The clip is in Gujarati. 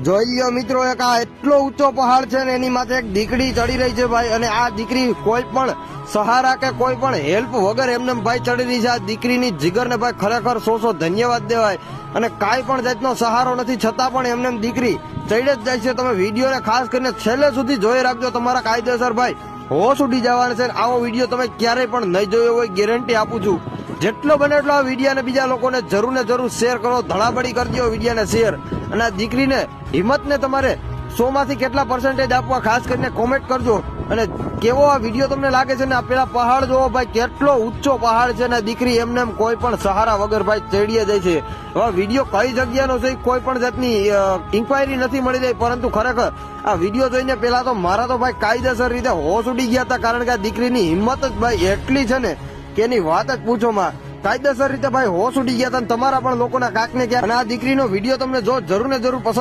જોઈ લ્યો મિત્રો, એક આ એટલો ઊંચો પહાડ છે ને, એની માથે એક દીકરી ચડી રહી છે ભાઈ, અને આ દીકરી કોઈ પણ સહારા કે કોઈ પણ હેલ્પ વગર એમને ભાઈ ચડી રહી છે. આ દીકરીની જીગરને ભાઈ ખરેખર સો સો ધન્યવાદ દેવાય. અને કાંઈ પણ જાતનો સહારો નથી, છતાં પણ એમને દીકરી ચડી જ જાય છે. તમે વિડીયોને ખાસ કરીને છેલ્લે સુધી જોઈ રાખજો. તમારા કાયદેસર ભાઈ હોશ ઉડી જવાના છે. આવો વીડિયો તમે ક્યારેય પણ નહીં જોયો હોય, ગેરંટી આપું છું. જેટલો બને એટલો આ વિડીયાને બીજા લોકોને જરૂર ને જરૂર શેર કરો, ધડાબડી કરજો વિડીયાને શેર. અને આ દીકરીને, હિંમતને તમારે સો માંથી કેટલા પર્સન્ટેજ આપવા ખાસ કરીને કોમેન્ટ કરજો. અને કેવો આ વીડિયો તમને લાગે છે ને, આ પેલા પહાડ જોવો ભાઈ, કેટલો ઊંચો પહાડ છે ને દીકરી એમને એમ કોઈ પણ સહારા વગર ભાઈ ચડીએ જાય છે. હવે વીડિયો કઈ જગ્યાનો છે કોઈ પણ જાતની ઇન્ક્વાયરી નથી મળી રહી, પરંતુ ખરેખર આ વીડિયો જોઈને પેલા તો મારા તો ભાઈ કાયદેસર રીતે હોશ ઉડી ગયા હતા, કારણ કે આ દીકરીની હિંમત જ ભાઈ એટલી છે ને કે એની વાત જ પૂછો માં. કાયદેસર રીતે ભાઈ હોશ ઉડી ગયા હતા તમારા પણ લોકોના કાંક ને અને આ દીકરીનો વીડિયો તમને જો જરૂર ને જરૂર પસંદ